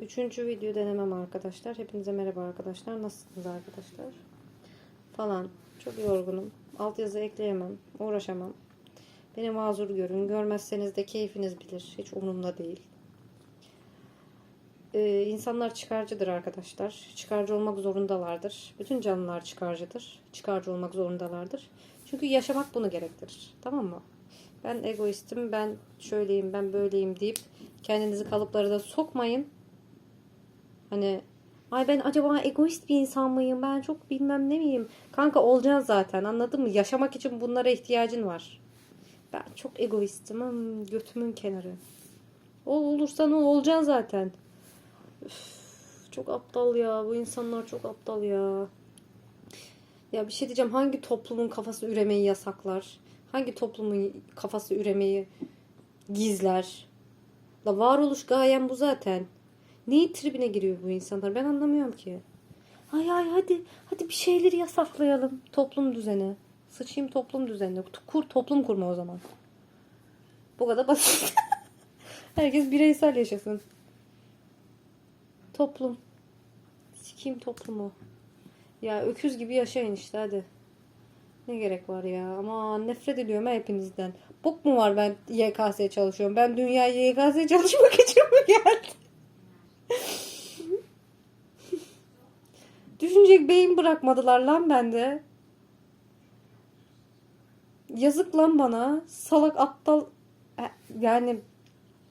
Üçüncü video denemem arkadaşlar. Hepinize merhaba arkadaşlar. Nasılsınız arkadaşlar? Falan. Çok yorgunum. Altyazı ekleyemem. Uğraşamam. Beni mazur görün. Görmezseniz de keyfiniz bilir. Hiç umurumda değil. Ee, insanlar çıkarcıdır arkadaşlar. Çıkarcı olmak zorundalardır. Bütün canlılar çıkarcıdır. Çıkarcı olmak zorundalardır. Çünkü yaşamak bunu gerektirir. Tamam mı? Ben egoistim, ben şöyleyim, ben böyleyim deyip kendinizi kalıplara da sokmayın. Hani ay ben acaba egoist bir insan mıyım? Ben çok bilmem ne miyim? Kanka olacaksın zaten anladın mı? Yaşamak için bunlara ihtiyacın var. Ben çok egoistim. Hmm, götümün kenarı. O olursan o olacaksın zaten. Üf, çok aptal ya. Bu insanlar çok aptal ya. Ya bir şey diyeceğim. Hangi toplumun kafası üremeyi yasaklar? Hangi toplumun kafası üremeyi gizler? La varoluş gayem bu zaten. Neyin tribine giriyor bu insanlar? Ben anlamıyorum ki. Ay ay hadi hadi bir şeyleri yasaklayalım. Toplum düzeni. Sıçayım toplum düzenine. Kur toplum kurma o zaman. Bu kadar basit. Herkes bireysel yaşasın. Toplum. Sikeyim toplumu. Ya öküz gibi yaşayın işte hadi. Ne gerek var ya? Ama nefret ediyorum hepinizden. Bok mu var ben YKS çalışıyorum? Ben dünyaya YKS çalışmak için mi geldim? Düşünecek beyin bırakmadılar lan bende. Yazık lan bana. Salak aptal. E, Yani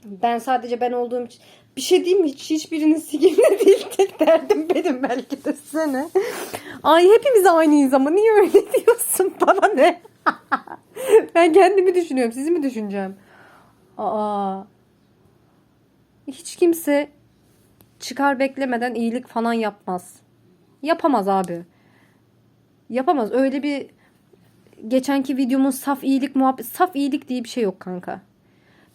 ben sadece ben olduğum için bir şey diyeyim mi? Hiç, hiçbirinin sigimle değil. Tek derdim benim belki de sene. Ay hepimiz aynıyız ama niye öyle diyorsun? Bana ne? ben kendimi düşünüyorum. Sizi mi düşüneceğim? Aa. Hiç kimse çıkar beklemeden iyilik falan yapmaz. Yapamaz abi. Yapamaz. Öyle bir geçenki videomun saf iyilik muhabbet saf iyilik diye bir şey yok kanka.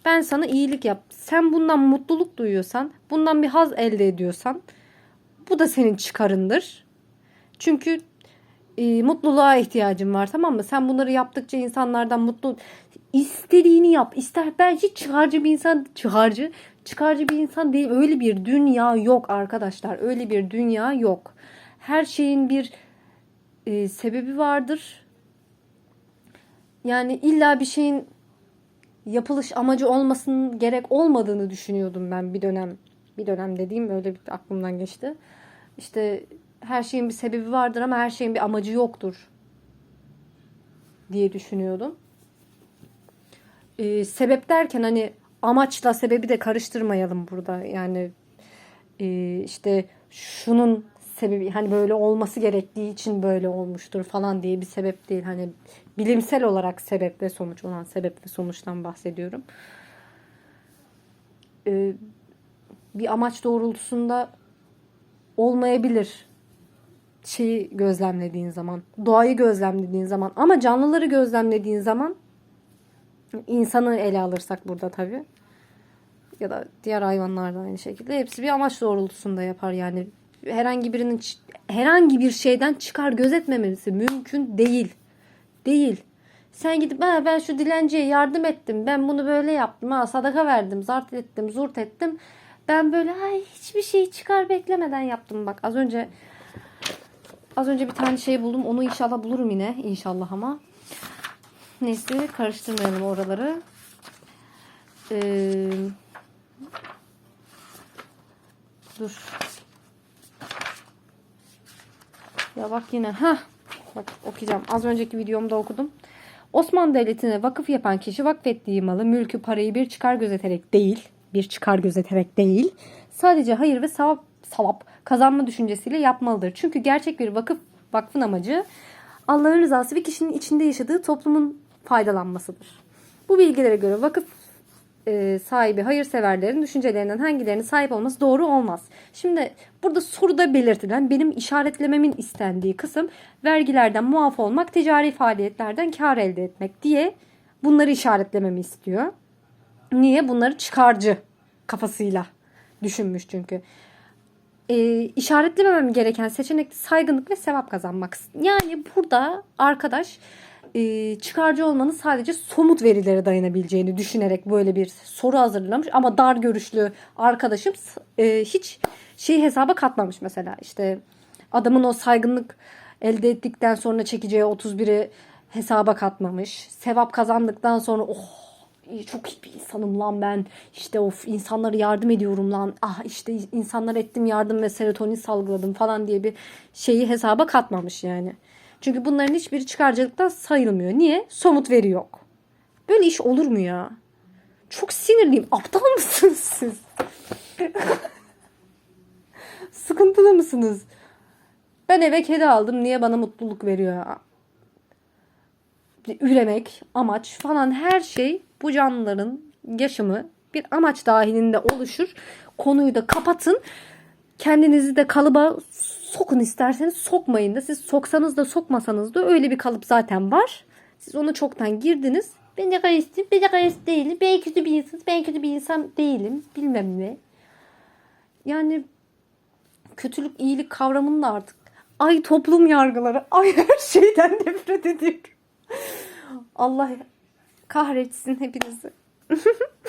Ben sana iyilik yap. Sen bundan mutluluk duyuyorsan, bundan bir haz elde ediyorsan bu da senin çıkarındır. Çünkü e, mutluluğa ihtiyacın var tamam mı? Sen bunları yaptıkça insanlardan mutlu istediğini yap. İster ben hiç çıkarcı bir insan çıkarcı çıkarcı bir insan değil. Öyle bir dünya yok arkadaşlar. Öyle bir dünya yok. Her şeyin bir e, sebebi vardır. Yani illa bir şeyin yapılış amacı olmasının gerek olmadığını düşünüyordum ben bir dönem. Bir dönem dediğim öyle bir aklımdan geçti. İşte her şeyin bir sebebi vardır ama her şeyin bir amacı yoktur diye düşünüyordum. Ee, sebep derken hani amaçla sebebi de karıştırmayalım burada. Yani e, işte şunun sebebi hani böyle olması gerektiği için böyle olmuştur falan diye bir sebep değil. Hani bilimsel olarak sebep ve sonuç olan sebep ve sonuçtan bahsediyorum. Ee, bir amaç doğrultusunda olmayabilir şeyi gözlemlediğin zaman, doğayı gözlemlediğin zaman ama canlıları gözlemlediğin zaman insanı ele alırsak burada tabii ya da diğer hayvanlar da aynı şekilde hepsi bir amaç doğrultusunda yapar yani herhangi birinin herhangi bir şeyden çıkar gözetmemesi mümkün değil. Değil. Sen gidip ben, ben şu dilenciye yardım ettim. Ben bunu böyle yaptım. Ha, sadaka verdim. Zart ettim. Zurt ettim. Ben böyle ay hiçbir şey çıkar beklemeden yaptım. Bak az önce az önce bir tane şey buldum. Onu inşallah bulurum yine. İnşallah ama. Neyse karıştırmayalım oraları. Ee, dur. Ya bak yine. ha Bak okuyacağım. Az önceki videomda okudum. Osmanlı Devleti'ne vakıf yapan kişi vakfettiği malı, mülkü, parayı bir çıkar gözeterek değil, bir çıkar gözeterek değil, sadece hayır ve savap, savap kazanma düşüncesiyle yapmalıdır. Çünkü gerçek bir vakıf, vakfın amacı Allah'ın rızası ve kişinin içinde yaşadığı toplumun faydalanmasıdır. Bu bilgilere göre vakıf e, sahibi hayırseverlerin düşüncelerinden hangilerinin sahip olması doğru olmaz. Şimdi burada soruda belirtilen benim işaretlememin istendiği kısım vergilerden muaf olmak, ticari faaliyetlerden kar elde etmek diye bunları işaretlememi istiyor. Niye? Bunları çıkarcı kafasıyla düşünmüş çünkü. E, işaretlememem gereken seçenek saygınlık ve sevap kazanmak. Yani burada arkadaş e, çıkarcı olmanın sadece somut verilere dayanabileceğini düşünerek böyle bir soru hazırlamış. Ama dar görüşlü arkadaşım e, hiç şeyi hesaba katmamış mesela. işte adamın o saygınlık elde ettikten sonra çekeceği 31'i hesaba katmamış. Sevap kazandıktan sonra oh çok iyi bir insanım lan ben. İşte of insanlara yardım ediyorum lan. Ah işte insanlara ettim yardım ve serotonin salgıladım falan diye bir şeyi hesaba katmamış yani. Çünkü bunların hiçbiri çıkarcılıktan sayılmıyor. Niye? Somut veri yok. Böyle iş olur mu ya? Çok sinirliyim. Aptal mısınız siz? Sıkıntılı mısınız? Ben eve kedi aldım. Niye bana mutluluk veriyor? Üremek, amaç falan her şey bu canlıların yaşamı bir amaç dahilinde oluşur. Konuyu da kapatın. Kendinizi de kalıba sokun isterseniz sokmayın da siz soksanız da sokmasanız da öyle bir kalıp zaten var. Siz ona çoktan girdiniz. Ben de gayestim, ben de gayet değilim. Ben kötü bir insanım, ben kötü bir insan değilim. Bilmem ne. Yani kötülük, iyilik kavramını da artık ay toplum yargıları, ay her şeyden nefret ediyorum. Allah kahretsin hepinizi.